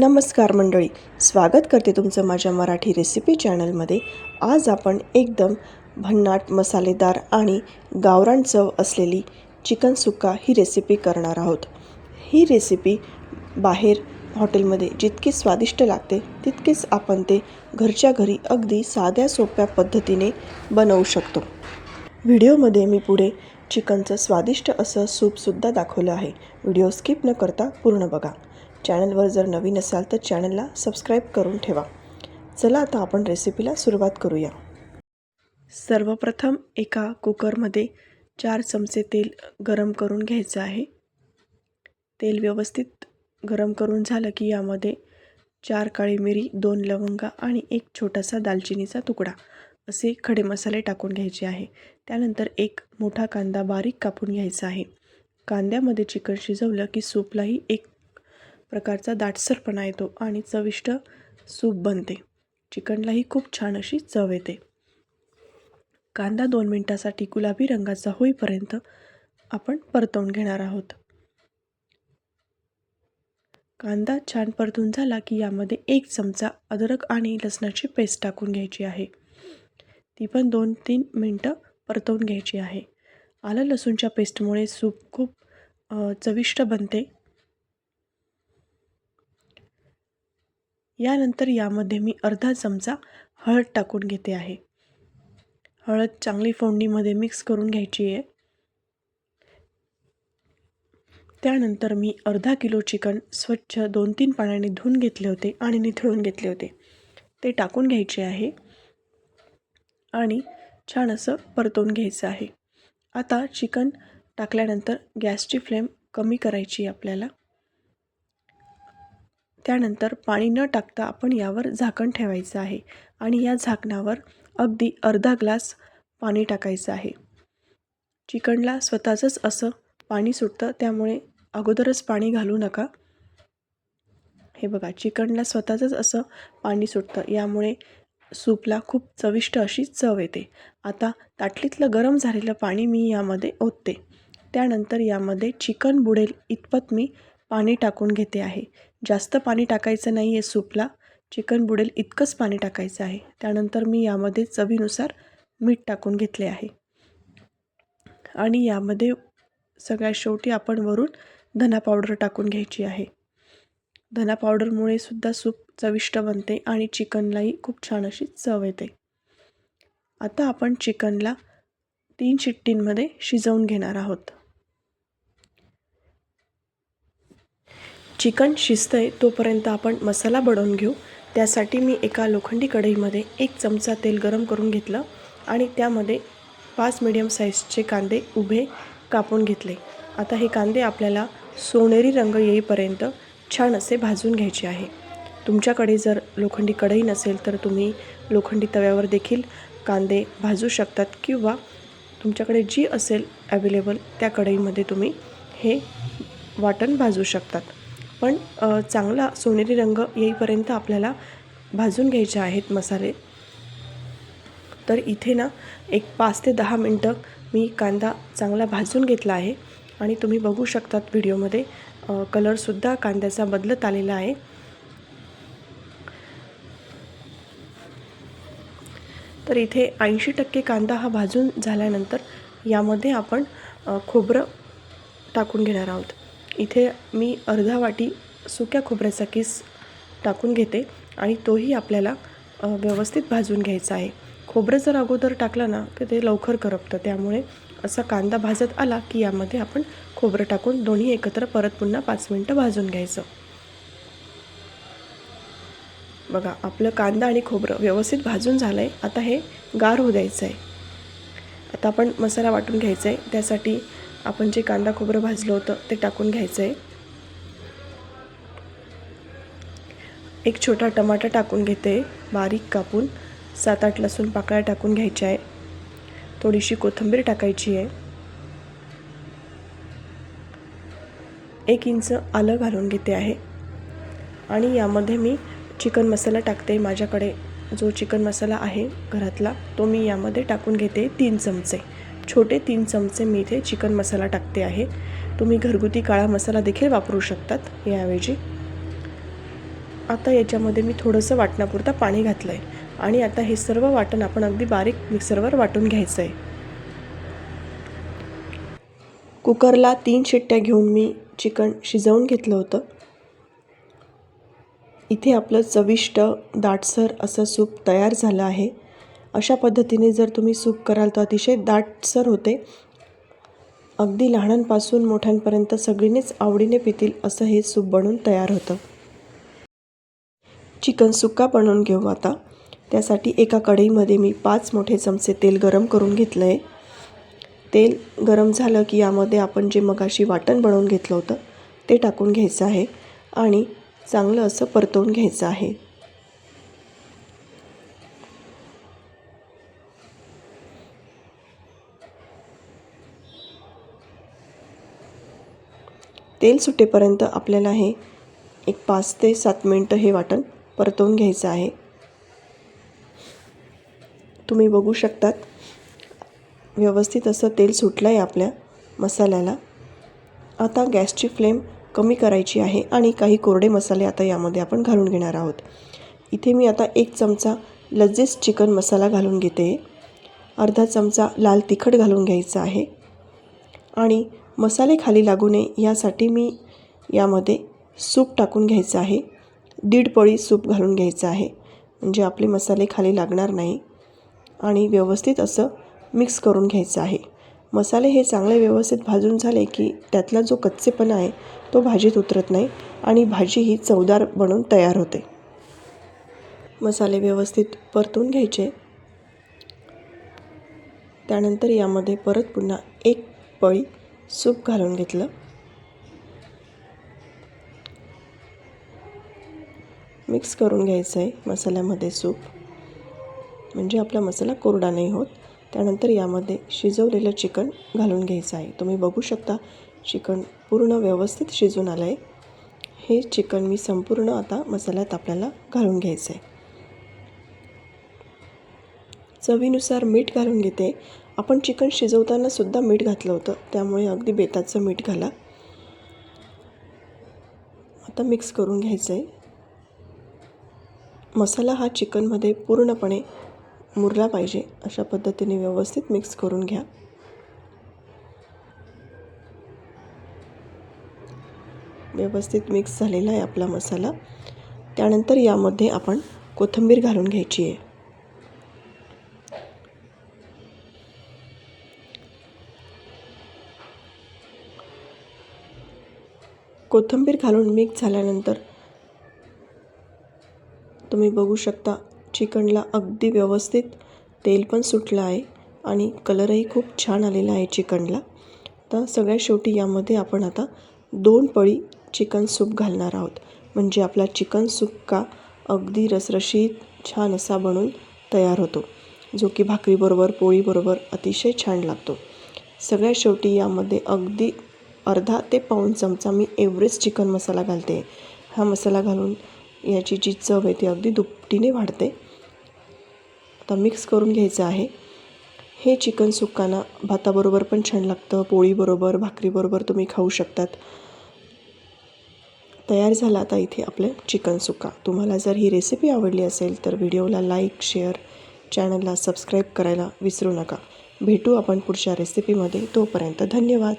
नमस्कार मंडळी. स्वागत करते तुमचं माझ्या मराठी रेसिपी चॅनलमध्ये आज आपण एकदम भन्नाट मसालेदार आणि गावरान चव असलेली चिकन सुक्का ही रेसिपी करणार आहोत. ही रेसिपी बाहेर हॉटेलमध्ये जितकी स्वादिष्ट लागते तितकेच आपण ते घरच्या घरी अगदी साध्या सोप्या पद्धतीने बनवू शकतो. व्हिडिओमध्ये मी पुढे चिकनचं स्वादिष्ट असं सूपसुद्धा दाखवलं आहे. व्हिडिओ स्किप न करता पूर्ण बघा. चॅनलवर जर नवीन असाल तर चॅनलला सबस्क्राईब करून ठेवा. चला आता आपण रेसिपीला सुरुवात करूया. सर्वप्रथम एका कुकरमध्ये चार चमचे तेल गरम करून घ्यायचं आहे. तेल व्यवस्थित गरम करून झालं की यामध्ये चार काळी मिरी दोन लवंगा आणि एक छोटासा दालचिनीचा तुकडा असे खडे मसाले टाकून घ्यायचे आहे. त्यानंतर एक मोठा कांदा बारीक कापून घ्यायचा आहे. कांद्यामध्ये चिकन शिजवलं की सूपलाही एक प्रकारचा दाटसरपणा येतो आणि चविष्ट सूप बनते. चिकनलाही खूप छान अशी चव येते. कांदा दोन मिनटासाठी गुलाबी रंगाचा होईपर्यंत आपण परतवून घेणार आहोत. कांदा छान परतून झाला की यामध्ये एक चमचा अद्रक आणि लसणाची पेस्ट टाकून घ्यायची आहे. ती पण दोन तीन मिनटं परतवून घ्यायची आहे. आलं लसूणच्या पेस्टमुळे सूप खूप चविष्ट बनते. यानंतर यामध्ये मी अर्धा चमचा हळद टाकून घेते आहे. हळद चांगली फोडणीमध्ये मिक्स करून घ्यायची आहे. त्यानंतर मी अर्धा किलो चिकन स्वच्छ दोन तीन पाण्याने धुवून घेतले होते आणि निथळून घेतले होते. ते टाकून घ्यायचे आहे आणि छान असं परतवून घ्यायचं आहे. आता चिकन टाकल्यानंतर गॅसची फ्लेम कमी करायची आपल्याला. त्यानंतर पाणी न टाकता आपण यावर झाकण ठेवायचं आहे आणि या झाकणावर अगदी अर्धा ग्लास पाणी टाकायचं आहे. चिकनला स्वतःचंच असं पाणी सुटतं त्यामुळे अगोदरच पाणी घालू नका. हे बघा चिकनला स्वतःचंच असं पाणी सुटतं यामुळे सूपला खूप चविष्ट अशी चव येते. आता ताटलीतलं गरम झालेलं पाणी मी यामध्ये ओतते. त्यानंतर यामध्ये चिकन बुडेल इतपत मी पाणी टाकून घेते आहे. जास्त पाणी टाकायचं नाही आहे सूपला. चिकन बुडेल इतकंच पाणी टाकायचं आहे. त्यानंतर मी यामध्ये चवीनुसार मीठ टाकून घेतले आहे. आणि यामध्ये सगळ्यात शेवटी आपण वरून धना पावडर टाकून घ्यायची आहे. धना पावडरमुळे सुद्धा सूप चविष्ट बनते आणि चिकनलाही खूप छान अशी चव येते. आता आपण चिकनला तीन शिट्टींमध्ये शिजवून घेणार आहोत. चिकन शिजतंय तोपर्यंत आपण मसाला बनवून घेऊ. त्यासाठी मी एका लोखंडी कढईमध्ये एक चमचा तेल गरम करून घेतलं आणि त्यामध्ये पाच मिडियम साईजचे कांदे उभे कापून घेतले. आता हे कांदे आपल्याला सोनेरी रंग येईपर्यंत छान असे भाजून घ्यायचे आहे. तुमच्याकडे जर लोखंडी कढई नसेल तर तुम्ही लोखंडी तव्यावर देखील कांदे भाजू शकतात किंवा तुमच्याकडे जी असेल ॲवेलेबल त्या कढईमध्ये तुम्ही हे वाटण भाजू शकतात. पण चांगला सोनेरी रंग येईपर्यंत आपल्याला भाजून घ्यायचे आहेत मसाले. तर इथे ना एक पाच ते दहा मिनटं मी कांदा चांगला भाजून घेतला आहे आणि तुम्ही बघू शकतात व्हिडिओमध्ये कलरसुद्धा कांद्याचा बदलत आलेला आहे. तर इथे ऐंशी टक्के कांदा हा भाजून झाल्यानंतर यामध्ये आपण खोबरं टाकून घेणार आहोत. इथे मी अर्धा वाटी सुक्या खोबऱ्याचा किस टाकून घेते आणि तोही आपल्याला व्यवस्थित भाजून घ्यायचा आहे. खोबरं जर अगोदर टाकलं ना तर ते लवकर करपतं. त्यामुळे असा कांदा भाजत आला की यामध्ये आपण खोबरं टाकून दोन्ही एकत्र परत पुन्हा पाच मिनटं भाजून घ्यायचं. बघा आपलं कांदा आणि खोबरं व्यवस्थित भाजून झालं आहे आता हे गार होऊ द्यायचं आहे आता आपण मसाला वाटून घ्यायचा आहे त्यासाठी आपण जे कांदा खोबरं भाजलं होतं ते टाकून घ्यायचं आहे. एक छोटा टमाटा टाकून घेते बारीक कापून. सात आठ लसूण पाकळ्या टाकून घ्यायच्या आहे. थोडीशी कोथिंबीर टाकायची आहे. एक इंच आलं घालून घेते आहे. आणि यामध्ये मी चिकन मसाला टाकते माझ्याकडे. जो चिकन मसाला आहे घरातला तो मी यामध्ये टाकून घेते तीन चमचे. छोटे तीन चमचे मी इथे चिकन मसाला टाकते आहे. तुम्ही घरगुती काळा मसाला देखील वापरू शकतात याऐवजी. आता याच्यामध्ये मी थोडंसं वाटणापुरता पाणी घातलं आहे आणि आता हे सर्व वाटण आपण अगदी बारीक मिक्सरवर वाटून घ्यायचं आहे कुकरला तीन शिट्ट्या घेऊन मी चिकन शिजवून घेतलं होतं. इथे आपलं चविष्ट दाटसर असं सूप तयार झालं आहे. अशा पद्धतीने जर तुम्ही सूप कराल तर अतिशय दाटसर होते. अगदी लहानांपासून मोठ्यांपर्यंत सगळीनेच आवडीने पितील असं हे सूप बनून तयार होतं. चिकन सुक्का बनवून घेऊ आता. त्यासाठी एका कढईमध्ये मी पाच मोठे चमचे तेल गरम करून घेतलं आहे तेल गरम झालं की यामध्ये आपण जे मगाशी वाटण बनवून घेतलं होतं ते टाकून घ्यायचं आहे आणि चांगलं असं परतवून घ्यायचं आहे. तेल सुटेपर्यंत आपल्याला हे एक पाच ते सात मिनटं हे वाटण परतवून घ्यायचं आहे. तुम्ही बघू शकतात व्यवस्थित असं तेल सुटलं आहे आपल्या मसाल्याला. आता गॅसची फ्लेम कमी करायची आहे आणि काही कोरडे मसाले आता यामध्ये आपण घालून घेणार आहोत. इथे मी आता एक चमचा लज्जेस चिकन मसाला घालून घेते. अर्धा चमचा लाल तिखट घालून घ्यायचा आहे. आणि मसाले खाली लागू नये यासाठी मी यामध्ये सूप टाकून घ्यायचं आहे. दीड पळी सूप घालून घ्यायचं आहे. म्हणजे आपले मसाले खाली लागणार नाही. आणि व्यवस्थित असं मिक्स करून घ्यायचं आहे. मसाले हे चांगले व्यवस्थित भाजून झाले की त्यातला जो कच्चेपणा आहे तो भाजीत उतरत नाही आणि भाजी ही चवदार बनून तयार होते. मसाले व्यवस्थित परतून घ्यायचे. त्यानंतर यामध्ये परत पुन्हा एक पळी सूप घालून घेतलं. मिक्स करून घ्यायचं आहे मसाल्यामध्ये सूप. म्हणजे आपला मसाला कोरडा नाही होत. त्यानंतर यामध्ये शिजवलेलं चिकन घालून घ्यायचं आहे तुम्ही बघू शकता चिकन पूर्ण व्यवस्थित शिजून आलं आहे हे चिकन मी संपूर्ण आता मसाल्यात आपल्याला घालून घ्यायचं आहे चवीनुसार मीठ घालून घेते. आपण चिकन शिजवताना सुद्धा मीठ घातलं होतं. त्यामुळे अगदी बेताचं मीठ घाला. आता मिक्स करून घ्यायचं आहे मसाला हा चिकनमध्ये पूर्णपणे मुरला पाहिजे. अशा पद्धतीने व्यवस्थित मिक्स करून घ्या. व्यवस्थित मिक्स झालेला आहे आपला मसाला. त्यानंतर यामध्ये आपण कोथिंबीर घालून घ्यायची आहे. कोथिंबीर घालून मिक्स झाल्यानंतर तुम्ही बघू शकता चिकनला अगदी व्यवस्थित तेल पण सुटलं आहे आणि कलरही खूप छान आलेला आहे चिकनला. तर सगळ्यात शेवटी यामध्ये आपण आता दोन पळी चिकन सूप घालणार आहोत. म्हणजे आपला चिकन सुक्का अगदी रसरशीत छान असा बनून तयार होतो. जो की भाकरीबरोबर पोळीबरोबर अतिशय छान लागतो. सगळ्यात शेवटी यामध्ये अगदी अर्धा ते पाऊण चमचा मी एव्हरेस्ट चिकन मसाला घालते. हा मसाला घालून याची जी चव आहे ती अगदी दुपटीने वाढते. आता मिक्स करून घ्यायचं आहे. हे चिकन सुकाना भाताबरोबर पण छान लागतं. पोळीबरोबर भाकरीबरोबर तुम्ही खाऊ शकतात. तयार झाला आता इथे आपलं चिकन सुका. तुम्हाला जर ही रेसिपी आवडली असेल तर व्हिडिओला लाईक शेअर चॅनलला सबस्क्राईब करायला विसरू नका. भेटू आपण पुढच्या रेसिपीमध्ये तोपर्यंत धन्यवाद.